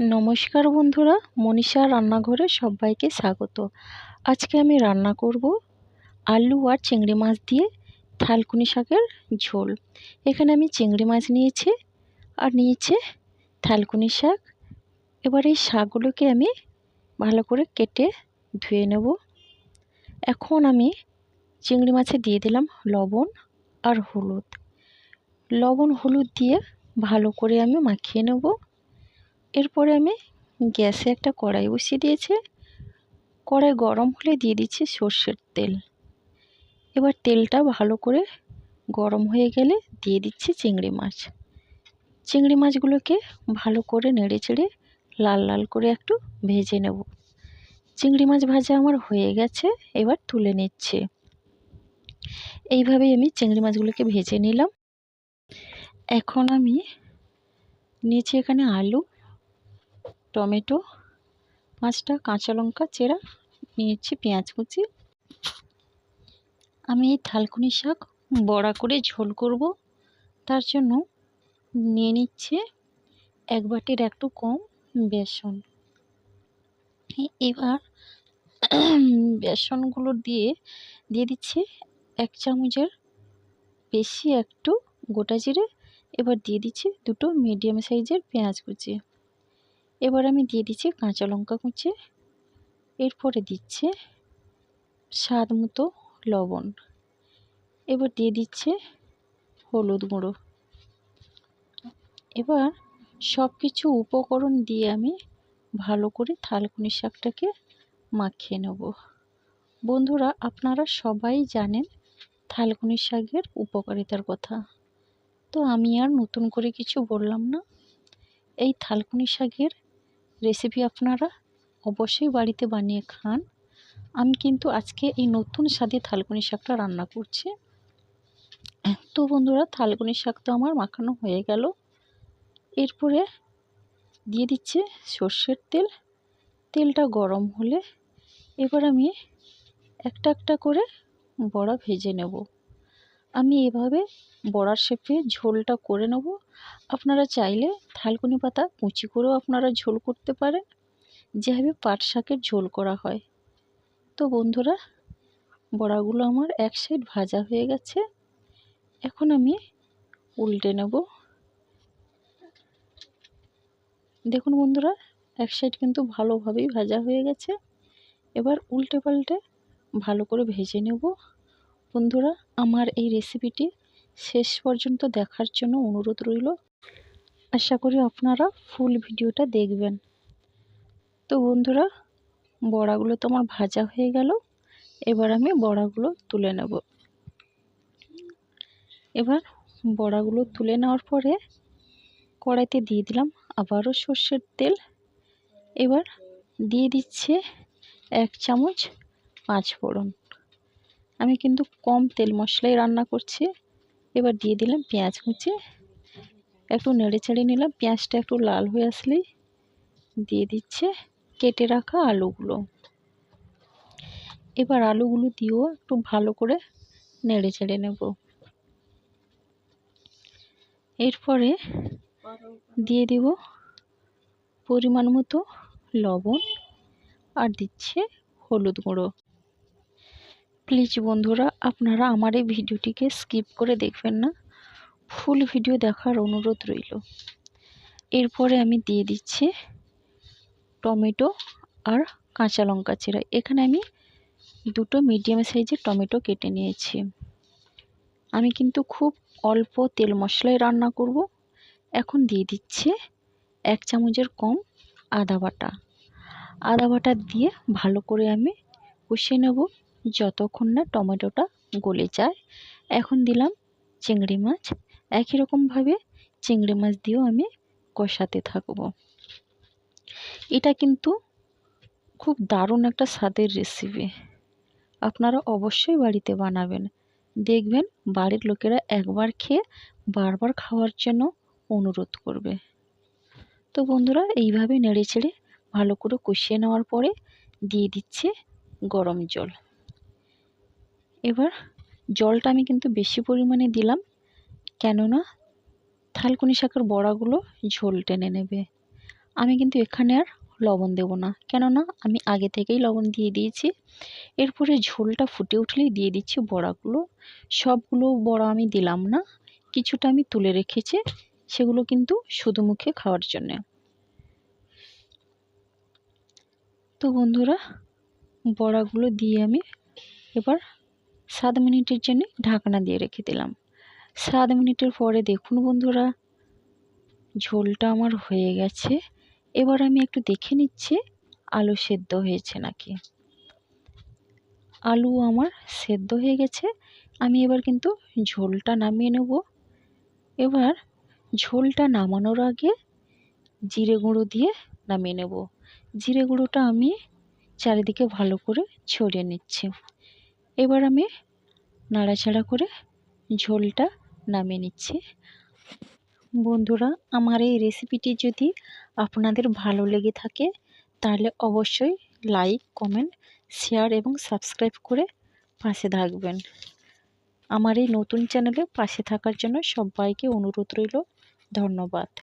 নমস্কার বন্ধুরা, মনীষা রান্নাঘরে সবাইকে স্বাগত। আজকে আমি রান্না করব আলু আর চিংড়ি মাছ দিয়ে থালকুনি শাকের ঝোল। এখানে আমি চিংড়ি মাছ নিয়েছি আর নিয়েছে থালকুনি শাক। এবার এই শাকগুলোকে আমি ভালো করে কেটে ধুয়ে নেব। এখন আমি চিংড়ি মাছে দিয়ে দিলাম লবণ আর হলুদ। লবণ হলুদ দিয়ে ভালো করে আমি মাখিয়ে নেব। এরপরে আমি গ্যাসে একটা কড়াই বসিয়ে দিয়েছি। কড়াই গরম হলে দিয়ে দিচ্ছি সর্ষের তেল। এবার তেলটা ভালো করে গরম হয়ে গেলে দিয়ে দিচ্ছি চিংড়ি মাছ। চিংড়ি মাছগুলোকে ভালো করে নেড়ে চেড়ে লাল লাল করে একটু ভেজে নেব। চিংড়ি মাছ ভাজা আমার হয়ে গেছে, এবার তুলে নিচ্ছে। এইভাবেই আমি চিংড়ি মাছগুলোকে ভেজে নিলাম। এখন আমি নিচে এখানে আলু টমেটো, পাঁচটা কাঁচা লঙ্কা চেরা, নিয়েছি পেঁয়াজ কুচি। আমি এই থালকুনি শাক বড়া করে ঝোল করব। তার জন্য নিয়ে নিচ্ছে এক বাটির একটু কম বেসন। এবার বেসনগুলো দিয়ে দিয়ে দিচ্ছে এক চামচের বেশি একটু গোটা জিরে। এবার দিয়ে দিচ্ছি দুটো মিডিয়াম সাইজের পেঁয়াজ কুচি। এবার আমি দিয়ে দিচ্ছি কাঁচা লঙ্কা কুচি। এরপরে দিচ্ছে স্বাদ মতো লবণ। এবার দিয়ে দিচ্ছে হলুদ গুঁড়ো। এবার সব কিছু উপকরণ দিয়ে আমি ভালো করে থালকুনি শাকটাকে মাখিয়ে নেব। বন্ধুরা, আপনারা সবাই জানেন থালকুনি শাকের উপকারিতার কথা। তো আমি আর নতুন করে কিছু বললাম না। এই থালকুনি শাকের রেসিপি আপনারা অবশ্যই বাড়িতে বানিয়ে খান। আমি কিন্তু আজকে এই নতুন স্বাদে থালকুনি শাকটা রান্না করছি। তো বন্ধুরা, থালকুনি শাক তো আমার মাখানো হয়ে গেল। এরপরে দিয়ে দিচ্ছে সর্ষের তেল। তেলটা গরম হলে এবার আমি একটা একটা করে বড়া ভেজে নেব। আমি এভাবে বড়ার শেপে ঝোলটা করে নেব। আপনারা চাইলে থালকুনি পাতা, কুচি করেও আপনারা ঝোল করতে পারেন। যেভাবে পাট শাকের ঝোল করা হয়। তো বন্ধুরা, বড়াগুলো আমার এক সাইড ভাজা হয়ে গেছে। এখন আমি উল্টে নেব। দেখুন বন্ধুরা, এক সাইড কিন্তু ভালোভাবেই ভাজা হয়ে গেছে। এবার উল্টে পাল্টে ভালো করে ভেজে নেব। বন্ধুরা, আমার এই রেসিপিটি শেষ পর্যন্ত দেখার জন্য অনুরোধ রইল। আশা করি আপনারা ফুল ভিডিওটা দেখবেন। তো বন্ধুরা, বড়াগুলো তো আমার ভাজা হয়ে গেল। এবার আমি বড়াগুলো তুলে নেব। এবার বড়াগুলো তুলে নেওয়ার পরে কড়াইতে দিয়ে দিলাম আবারও সর্ষের তেল। এবার দিয়ে দিচ্ছে এক চামচ পাঁচ ফোড়ন আমি কিন্তু কম তেল মশলাই রান্না করছি। এবার দিয়ে দিলাম পেঁয়াজ কুচি। একটু নেড়ে চেড়ে নিলাম, পেঁয়াজটা একটু লাল হয়ে আসলে দিয়ে দিচ্ছে কেটে রাখা আলুগুলো। এবার আলুগুলো দিয়েও একটু ভালো করে নেড়ে চেড়ে নেব। এরপরে দিয়ে দেব পরিমাণ মতো লবণ আর দিচ্ছে হলুদ গুঁড়ো। প্লিজ বন্ধুরা, আপনারা আমার এই ভিডিওটিকে স্কিপ করে দেখবেন না। ফুল ভিডিও দেখার অনুরোধ রইল। এরপরে আমি দিয়ে দিচ্ছি টমেটো আর কাঁচা লঙ্কা চিরা। এখানে আমি দুটো মিডিয়াম সাইজের টমেটো কেটে নিয়েছি। আমি কিন্তু খুব অল্প তেল মশলায় রান্না করব। এখন দিয়ে দিচ্ছে এক চামচের কম আদা বাটা। আদা বাটা দিয়ে ভালো করে আমি কষিয়ে নেব। যতক্ষণ না টমেটোটা গলে যায়, এখন দিলাম চিংড়ি মাছ। একই রকমভাবে চিংড়ি মাছ দিয়েও আমি কষাতে থাকব। এটা কিন্তু খুব দারুণ একটা স্বাদের রেসিপি আপনারা অবশ্যই বাড়িতে বানাবেন। দেখবেন বাড়ির লোকেরা একবার খেয়ে বারবার খাওয়ার জন্য অনুরোধ করবে। তো বন্ধুরা এইভাবে নেড়ে চেড়ে ভালো করে কষিয়ে নেওয়ার পরে দিয়ে দিচ্ছে গরম জল। এবার জলটা আমি কিন্তু বেশি পরিমাণে দিলাম, কেননা থালকুনি শাকের বড়াগুলো ঝোল টেনে নেবে। আমি কিন্তু এখানে আর লবণ দেব না, কেননা আমি আগে থেকেই লবণ দিয়ে দিয়েছি। এরপরে ঝোলটা ফুটে উঠলেই দিয়ে দিচ্ছি বড়াগুলো। সবগুলো বড়া আমি দিলাম না, কিছুটা আমি তুলে রেখেছি, সেগুলো কিন্তু শুধু মুখে খাওয়ার জন্যে। তো বন্ধুরা, বড়াগুলো দিয়ে আমি এবার সাত মিনিটের জন্য ঢাকনা দিয়ে রেখে দিলাম। সাত মিনিটের পরে দেখুন বন্ধুরা, ঝোলটা আমার হয়ে গেছে। এবার আমি একটু দেখে নিচ্ছি আলু সেদ্ধ হয়েছে নাকি। আলু আমার সেদ্ধ হয়ে গেছে। আমি এবার কিন্তু ঝোলটা নামিয়ে নেব। এবার ঝোলটা নামানোর আগে জিরে গুঁড়ো দিয়ে নামিয়ে নেব। জিরে গুঁড়োটা আমি চারিদিকে ভালো করে ছড়িয়ে নিচ্ছি। এবার আমি নাড়াচাড়া করে ঝোলটা নামিয়ে নিচ্ছি। বন্ধুরা, আমার এই রেসিপিটি যদি আপনাদের ভালো লেগে থাকে, তাহলে অবশ্যই লাইক কমেন্ট শেয়ার এবং সাবস্ক্রাইব করে পাশে থাকবেন। আমার এই নতুন চ্যানেলে পাশে থাকার জন্য সবাইকে অনুরোধ রইল। ধন্যবাদ।